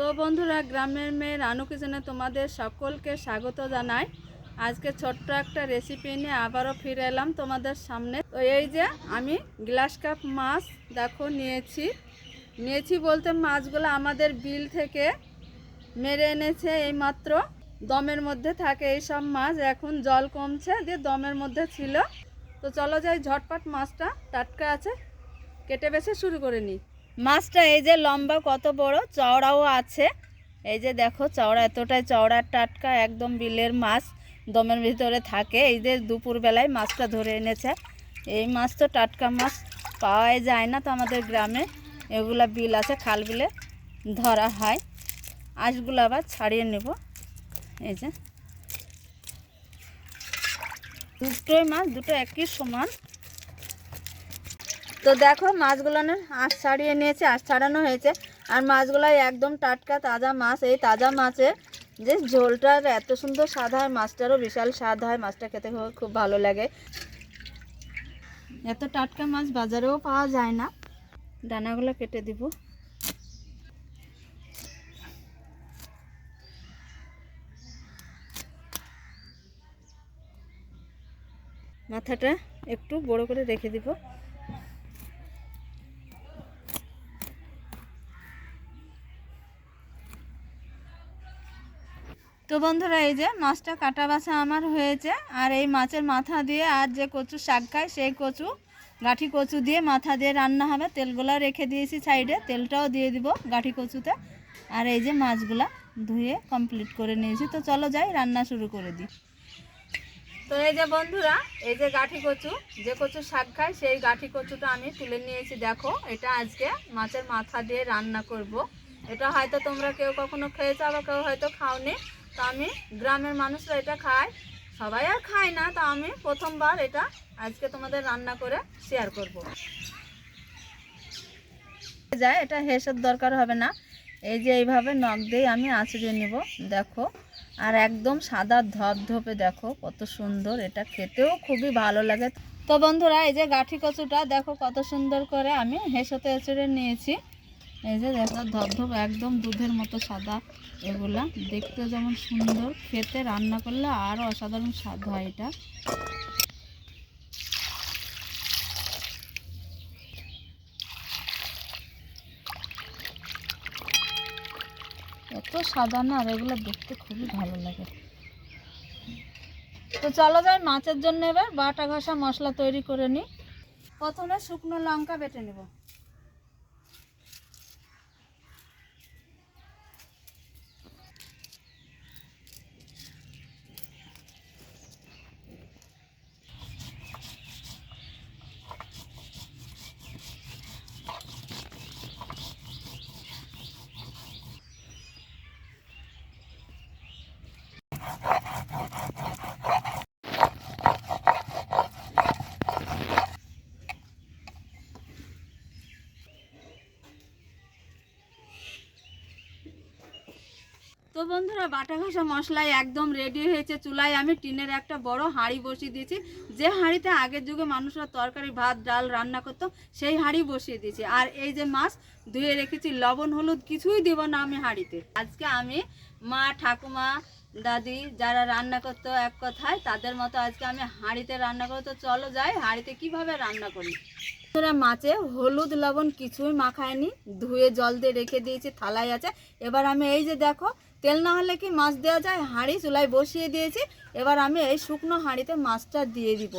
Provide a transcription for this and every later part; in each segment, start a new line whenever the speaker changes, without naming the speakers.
তো বন্ধুরা, গ্রামের মেয়ে রানু কিচেনে তোমাদের সকলকে স্বাগত জানাই। আজকে ছোট্ট একটা রেসিপি নিয়ে আবারও ফিরে এলাম তোমাদের সামনে। তো এই যে আমি গ্লাস কাপ মাছ দেখো নিয়েছি। নিয়েছি বলতে মাছগুলো আমাদের বিল থেকে মেরে এনেছে এইমাত্র। দমের মধ্যে থাকে এই সব মাছ, এখন জল কমছে, দিয়ে দমের মধ্যে ছিল। তো চলো যাই, ঝটপট মাছটা টাটকা আছে, কেটে বেছে শুরু করে নিই। মাছটা এই যে লম্বা কত বড়? চওড়াও আছে। এই যে দেখো, চওড়া এতটাই চওড়া, টাটকা, একদম বিলের মাছ দমের ভিতরে থাকে। এই যে দুপুরবেলায় মাছটা ধরে এনেছে। এই মাছ তো টাটকা মাছ, পাওয়াই যায় না তো আমাদের গ্রামে। এগুলা বিল আছে, খাল বিলে ধরা হয়। আঁশগুলো আবার ছাড়িয়ে নেব। এই যে। দুটোই মাছ, দুটো একই সমান। তো দেখো মাছগুলো না আঁশ ছাড়িয়ে নিয়েছে, আঁশ ছাড়ানো হয়েছে। আর মাছগুলো একদম টাটকা তাজা মাছ, এই তাজা মাছের যে ঝোলটার এত সুন্দর স্বাদ হয়, মাছটারও বিশাল স্বাদ হয়, মাছটা খেতে খুব ভালো লাগে। এত টাটকা মাছ বাজারেও পাওয়া যায় না। দানাগুলো কেটে দিব। মাথাটা একটু বড় করে রেখে দিব। তো বন্ধুরা, এই যে মাছটা কাটা বাছা আমার হয়েছে, আর এই মাছের মাথা দিয়ে আর যে কচু শাক খায়, সেই কচু, গাঠি কচু দিয়ে মাথা দিয়ে রান্না হবে। তেলগুলো রেখে দিয়েছি সাইডে, তেলটাও দিয়ে দিব গাঠি কচুতে। আর এই যে মাছগুলা ধুয়ে কমপ্লিট করে নিয়েছি। তো চলো যাই, রান্না শুরু করে দিই। তো এই যে বন্ধুরা, এই যে গাঠি কচু, যে কচু শাক খায়, সেই গাঠি কচুটা আমি তুলে নিয়েছি। দেখো, এটা আজকে মাছের মাথা দিয়ে রান্না করব। এটা হয়তো তোমরা কেউ কখনো খেয়েছো, আবার কেউ হয়তো খাওনি। তো আমি গ্রামের মানুষরা এটা খায়। সবাই আর খায় না, তা আমি প্রথমবার এটা আজকে তোমাদের রান্না করে শেয়ার করব। যায়, এটা হেসের দরকার হবে না। এই যে এইভাবে নখ দিয়ে আমি আঁচড়িয়ে নিব, দেখো। আর একদম সাদা ধপধপে দেখো, কত সুন্দর। এটা খেতেও খুবই ভালো লাগে। তো বন্ধুরা, এই যে গাঠি কচুটা, দেখো কত সুন্দর করে আমি হেসোতে এঁচড়ে নিয়েছি। এই যে দেখো ধপধপ একদম দুধের মতো সাদা এগুলা। দেখতে যেমন সুন্দর। খেতে, রান্না করলে আরও অসাধারণ স্বাদ হয় এটা। এত সাদা না, আর এগুলো দেখতে খুবই ভালো লাগে। তো চলো যাই মাছের জন্য এবার। বাটা ঘষা মশলা তৈরি করে নিই। প্রথমে শুকনো লঙ্কা বেটে নেব। বন্ধুরা, বাটা ঘষা মশলায় একদম রেডি হয়েছে চুলায়। আমি টিনের একটা বড় হাঁড়ি বসিয়ে দিয়েছি। যে হাঁড়িতে আগের যুগে মানুষরা তরকারি, ভাত, ডাল রান্না করতো, সেই হাঁড়ি বসিয়ে দিয়েছি। আর এই যে মাছ, ধুয়ে রেখেছি। লবণ, হলুদ কিছুই দেবো না আমি হাঁড়িতে। আজকে আমি মা, ঠাকুমা, দাদি যারা রান্না করতো এক কথায়, তাদের মতো আজকে আমি হাঁড়িতে রান্না করব। তো চলো যাই, হাঁড়িতে কীভাবে রান্না করি? বন্ধুরা, মাছে হলুদ, লবণ কিছুই মাখায়নি। ধুয়ে জল দিয়ে রেখে দিয়েছি, থালায় আছে। এবার আমি এই যে দেখো তেল না হলে কি মাছ দেওয়া যায়? হাঁড়ি চুলায় বসিয়ে দিয়েছি। এবার আমি এই শুকনো হাঁড়িতে মাছটা দিয়ে দিব।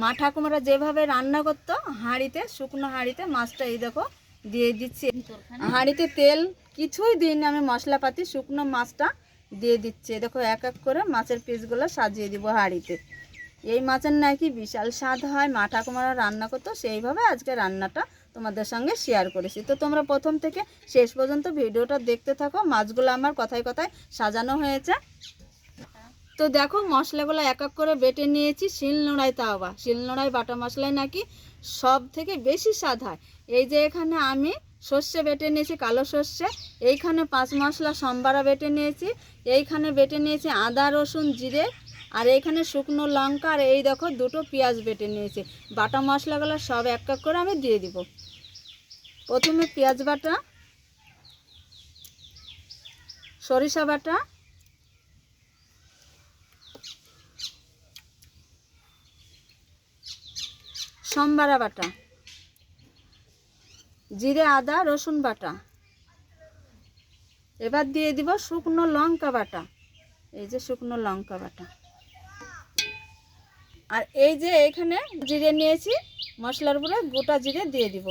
মা ঠাকুমারা যেভাবে রান্না করতো, হাঁড়িতে, শুকনো হাঁড়িতে মাছটা এই দেখো দিয়ে দিচ্ছি। হাঁড়িতে তেল, কিছুই দিইনি আমি মশলাপাতি, শুকনো মাছটা দিয়ে দিচ্ছি। দেখো, এক এক করে মাছের পিসগুলো সাজিয়ে দিব হাঁড়িতে। এই মাছের নাকি বিশাল স্বাদ হয়। মা ঠাকুমারা রান্না করতো, সেইভাবে আজকে রান্নাটা তোমাদের সঙ্গে শেয়ার করেছি। তো তোমরা প্রথম থেকে শেষ পর্যন্ত ভিডিওটা দেখতে থাকো। মাছগুলো আমার কথায় কথায় সাজানো হয়েছে। তো দেখো, মশলাগুলো এক এক করে বেটে নিয়েছি। শিল শিলনোড়াই তাওয়া শিলনোড়াই বাটা মশলায় নাকি সব থেকে বেশি স্বাদ হয়। এই যে এখানে আমি সর্ষে বেটে নিয়েছি, কালো সর্ষে। এইখানে পাঁচ মশলা সম্বারা বেটে নিয়েছি। এইখানে বেটে নিয়েছি আদা, রসুন, জিরে আর এইখানে শুকনো লঙ্কা আর এই দেখো দুটো পেঁয়াজ বেটে নিয়েছি। বাটা মশলাগুলো সব এক এক করে আমি দিয়ে দিব। প্রথমে পেঁয়াজ বাটা, সরিষা বাটা, সম্বারা বাটা, জিরে, আদা, রসুন বাটা। এবার দিয়ে দিব শুকনো লঙ্কা বাটা। এই যে শুকনো লঙ্কা বাটা। আর এই যে এখানে জিরে নিয়েছি, মশলার উপরে গোটা জিরে দিয়ে দিব।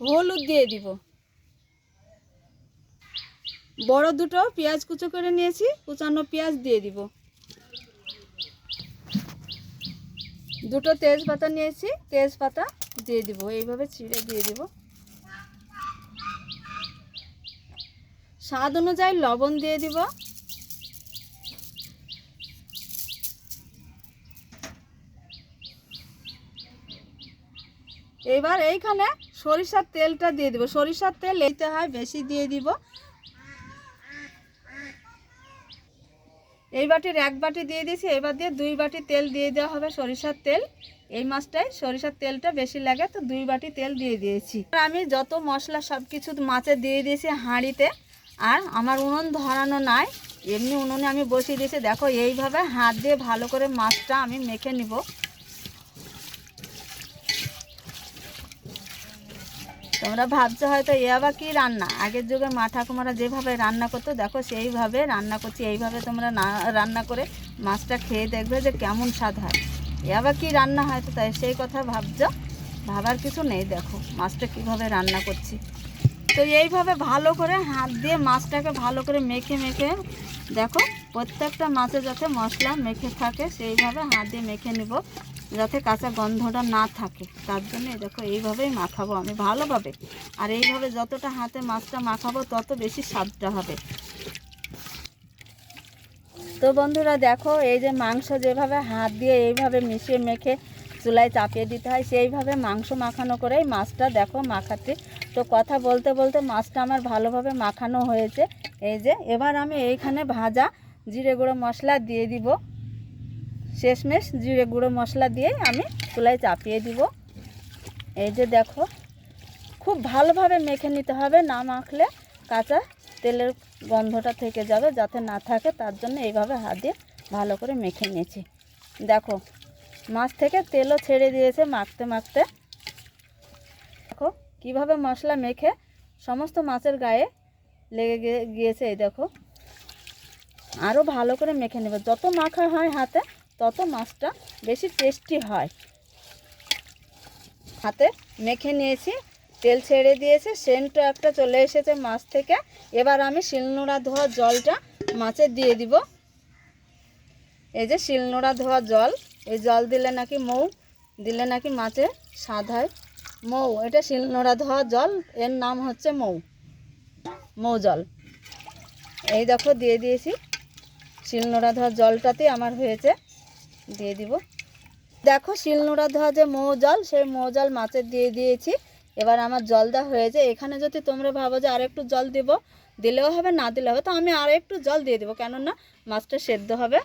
হলুদ দিয়ে দিব। বড় দুটো পেঁয়াজ কুচো করে নিয়েছি, কুচানো পেঁয়াজ দিয়ে দিব। দুটো তেজপাতা নিয়েছি, তেজপাতা দিয়ে দিব। এইভাবে ছিঁড়ে দিয়ে দিব। স্বাদ অনুযায়ী লবণ দিয়ে দিব। এবার এইখানে সরিষার তেলটা দিয়ে দিব। সরিষার তেল এইতে হয় বেশি দিয়ে দিব। এই বাটির এক বাটি দিয়ে দিয়েছি এবার দিয়ে দুই বাটি তেল দিয়ে দেওয়া হবে সরিষার তেল। এই মাছটায় সরিষার তেলটা বেশি লাগে, তো দুই বাটি তেল দিয়ে দিয়েছি। আমি যত মশলা সব কিছু মাছে দিয়ে দিয়েছি হাঁড়িতে, আর আমার উনুন ধরানো নাই, এমনি উনুনে আমি বসিয়ে দিয়েছি। দেখো, এইভাবে হাত দিয়ে ভালো করে মাছটা আমি মেখে নিব। তোমরা ভাবছ হয়তো এ আবার কি রান্না? আগের যুগে মা ঠাকুমারা যেভাবে রান্না করতো, দেখো সেইভাবে রান্না করছি, এইভাবে তোমরা না রান্না করে মাছটা খেয়ে দেখবে যে কেমন স্বাদ হয়। এ আবার কি রান্না হয় তো তাই সেই কথা ভাবছ? ভাবার কিছু নেই, দেখো মাছটা কীভাবে রান্না করছি। তো এইভাবে ভালো করে হাত দিয়ে মাছটাকে ভালো করে মেখে মেখে দেখো প্রত্যেকটা মাছে যাতে মশলা মেখে থাকে, সেইভাবে হাত দিয়ে মেখে নিব। যাতে কাঁচা গন্ধটা না থাকে। তার জন্য দেখো, এইভাবেই মাখাবো আমি, ভালোভাবে। আর এইভাবে যতটা হাতে মাছটা মাখাবো, তত বেশি স্বাদটা হবে। তো বন্ধুরা দেখো, এই যে মাংস যেভাবে হাত দিয়ে এইভাবে মিশিয়ে মেখে চুলায় চাপিয়ে দিতে হয়, সেইভাবে মাংস মাখানো করেই মাছটা দেখো মাখাতে তো কথা বলতে বলতে মাছটা আমার ভালোভাবে মাখানো হয়েছে। এই যে, এবার আমি এইখানে ভাজা জিরে গুঁড়ো মশলা দিয়ে দিব। শেষমেশ জিরে গুঁড়ো মশলা দিয়ে আমি চুলায় চাপিয়ে দিব। এই যে দেখো, খুব ভালোভাবে মেখে নিতে হবে, না মাখলে কাঁচা তেলের গন্ধটা থেকে যাবে, যাতে না থাকে, তার জন্য এইভাবে হাত দিয়ে ভালো করে মেখে নিয়েছি। দেখো, মাছ থেকে তেলও ছেড়ে দিয়েছে মাখতে মাখতে। দেখো, কীভাবে মশলা মেখে সমস্ত মাছের গায়ে লেগে গিয়েছে এই দেখো। আরও ভালো করে মেখে নেবে। যত মাখা হয় হাতে তত মাছটা বেশি টেস্টি হয়। হাতে মেখে নিয়েছি, তেল ছেড়ে দিয়েছে সেন্টও একটা চলে এসেছে মাছ থেকে। এবার আমি শিলনোড়া ধোয়া জলটা মাছে দিয়ে দিব। এই যে শিলনোড়া ধোয়া জল, এই জল দিলে নাকি মৌ, দিলে নাকি মাছে স্বাদ হয়। মৌ, এটা শিলনোড়া ধোয়া জল, এর নাম হচ্ছে মৌ মৌ জল। এই দেখো, দিয়ে দিয়েছি। শিলনোড়া ধোয়া জলটাতেই আমার হয়েছে। দিয়ে দিব। দেখো শিলনোড়া ধোয়া যে মৌ জল, সেই মৌ জল মাছের দিয়ে দিয়েছি। এবার আমার জল দেওয়া হয়েছে। এখানে যদি তোমরা ভাবো যে আরেকটু জল দিব, দিলেও হবে, না দিলে হবে, তো আমি আর একটু জল দিয়ে দেবো, কেননা মাছটা সেদ্ধ হবে।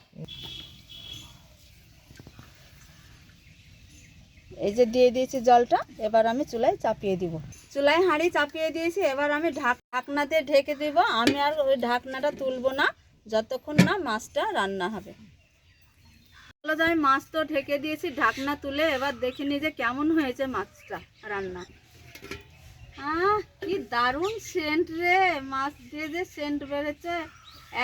এই যে দিয়ে দিয়েছি জলটা, এবার আমি চুলায় চাপিয়ে দিব। চুলায় হাঁড়ি চাপিয়ে দিয়েছি, এবার আমি ঢাক ঢাকনাতে ঢেকে দিব। আমি আর ওই ঢাকনাটা তুলবো না, যতক্ষণ না মাছটা রান্না হবে। আমি মাছ তো ঢেকে দিয়েছি, ঢাকনা তুলে এবার দেখে নি যে কেমন হয়েছে মাছটা রান্না। আহ, কি দারুণ সেন্ট রে, মাছ দিয়ে যে সেন্ট বেড়েছে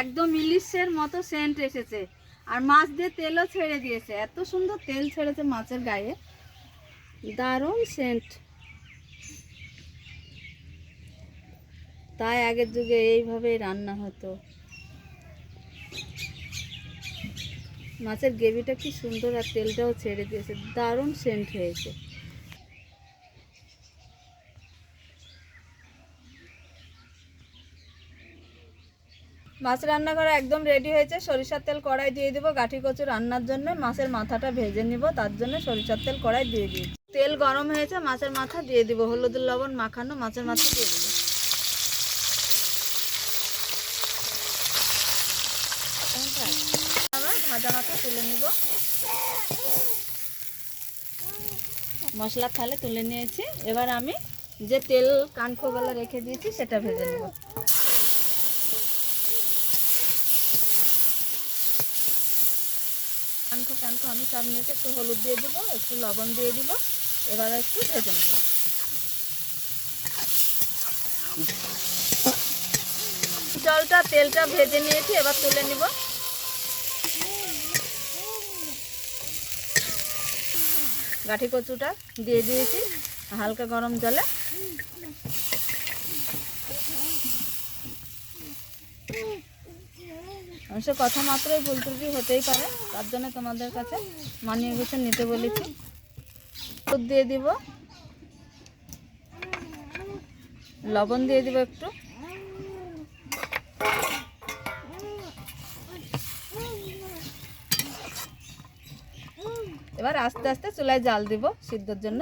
একদম ইলিশের মতো সেন্ট এসেছে। আর মাছ দিয়ে তেলও ছেড়ে দিয়েছে, এত সুন্দর তেল ছেড়েছে মাছের গায়ে। দারুণ সেন্ট তাই আগের যুগে এইভাবেই রান্না হতো। মাছের গ্রেভিটা কি সুন্দর আর তেলটাও ছেড়ে দিয়েছে। দারুণ সেন্ট হয়েছে। মাছ রান্না করা একদম রেডি হয়েছে। সরিষার তেল কড়াই দিয়ে দিব গাঠি কচু রান্নার জন্য। মাছের মাথাটা ভেজে নিব, তার জন্য সরিষার তেল কড়াই দিয়ে দিয়েছি তেল গরম হয়েছে, মাছের মাথা দিয়ে দিব। হলুদ, লবণ মাখানো মাছের মাথা দিয়ে দিব। আবার ভাজা মাথা তুলে নিব। মশলা থালে তুলে নিয়েছি। এবার আমি যে তেল কানকোগুলো রেখে দিয়েছি, সেটা ভেজে নেব। কানকো কানকো আমি সব নিয়েছি, একটু হলুদ দিয়ে দিব, একটু লবণ দিয়ে দিব, এবার একটু ভেজে নেব। জলটা, তেলটা ভেজে নিয়েছি, এবার তুলে নিব। গাঠি কচুটা দিয়ে দিয়েছি, হালকা গরম জলে। অবশ্য কথা মাত্রই ভুল ত্রুটি হতেই পারে, তার জন্য তোমাদের কাছে মানিয়ে গুছে নিতে বলেছি। দিয়ে দিব। লবণ দিয়ে দিব একটু। এবার আস্তে আস্তে চুলায় জাল দিব সিদ্ধর জন্য।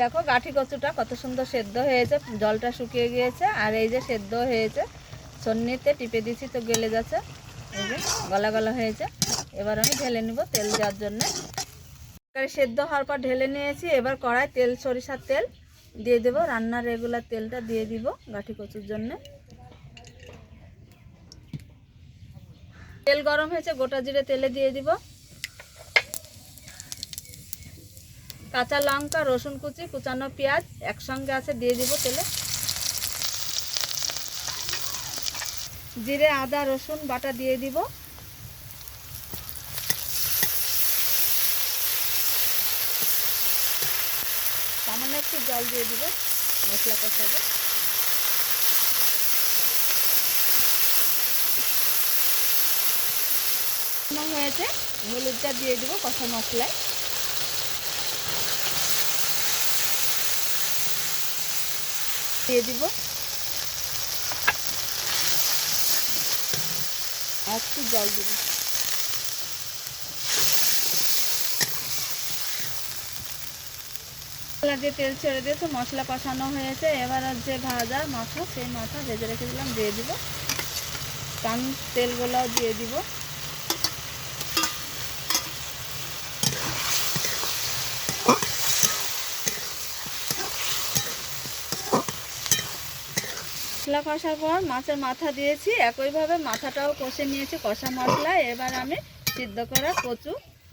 দেখো গাঠি কচুটা কত সুন্দর সেদ্ধ হয়েছে, জলটা শুকিয়ে গিয়েছে, আর এই যে সেদ্ধ হয়েছে, সন্নিতে টিপে দিছি তো গলে যাচ্ছে, এই যে গলা গলা হয়েছে। এবার আমি ঢেলে নিব তেল দেওয়ার জন্য। সেদ্ধ হওয়ার পর ঢেলে নিয়েছি, এবার কড়াই তেল, সরিষার তেল দিয়ে দেবো। রান্নার রেগুলার তেলটা দিয়ে দিব গাঠি কচুর জন্য। তেল গরম হয়েছে, গোটা জিরে তেলে দিয়ে দিব। কাঁচা লঙ্কা, রসুন কুচি, কুচানো পেঁয়াজ একসঙ্গে আছে, দিয়ে দিব তেলে। জিরে, আদা, রসুন, বাটা দিয়ে দিব। সামান্য একটু জল দিয়ে দিব মশলা কষাবো। হয়েছে হলুদটা দিয়ে দেবো কষা মশলায়। দিয়ে দিব একটু জল দিব। মশলা দিয়ে তেল ছেড়ে দিয়েছে, মশলা কষানো হয়েছে। এবার যে ভাজা মাথা, সেই মাথা ভেজে রেখেছিলাম দিয়ে দিব। কান তেলগুলো দিয়ে দিব। মশলা কষার পর মাছের মাথা দিয়েছি। একইভাবে মাথাটাও কষে নিয়েছি কষা মশলা। এবার আমি সিদ্ধ করা কচু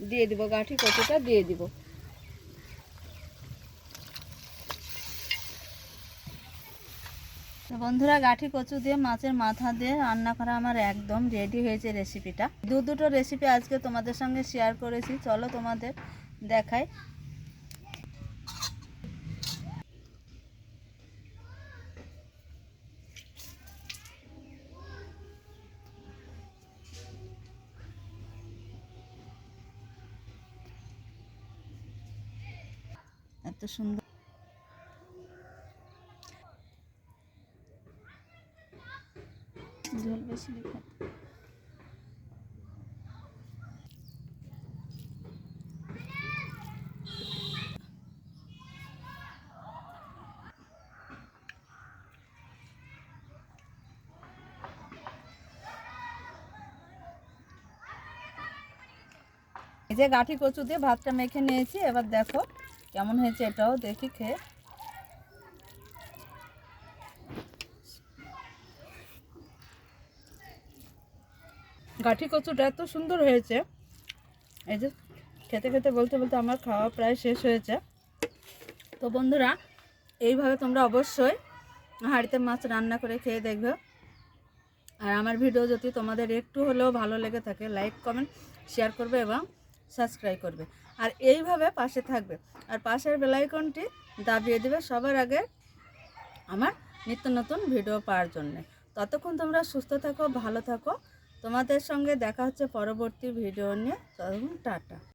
দিয়ে দিব, গাঠি কচুটা দিয়ে দিব। বন্ধুরা, গাঠি কচু দিয়ে, মাছের মাথা দিয়ে রান্না করা আমার একদম রেডি হয়েছে রেসিপিটা দু দুটো রেসিপি আজকে তোমাদের সঙ্গে শেয়ার করেছি। চলো তোমাদের দেখাই। এত সুন্দর। ঝোল বেশি এই যে গাঠি কচু দিয়ে ভাতটা মেখে নিয়েছি এবার দেখো কেমন হয়েছে এটাও দেখি খেয়ে। গাঠি কচুটা এত সুন্দর হয়েছে। এই যে খেতে খেতে বলতে বলতে আমার খাওয়া প্রায় শেষ হয়েছে। তো বন্ধুরা, এইভাবে তোমরা অবশ্যই হাঁড়িতে মাছ রান্না করে খেয়ে দেখবে। আর আমার ভিডিও যদি তোমাদের একটু হলেও ভালো লেগে থাকে লাইক কমেন্ট শেয়ার করবে এবং সাবস্ক্রাইব করবে। আর এইভাবে পাশে থাকবে। আর পাশের বেলাইকনটি দাবিয়ে দেবে সবার আগে আমার নিত্য নতুন ভিডিও পাওয়ার জন্যে। ততক্ষণ তোমরা সুস্থ থাকো, ভালো থাকো। তোমাদের সঙ্গে দেখা হচ্ছে পরবর্তী ভিডিও নিয়ে। ততক্ষণ টাটা।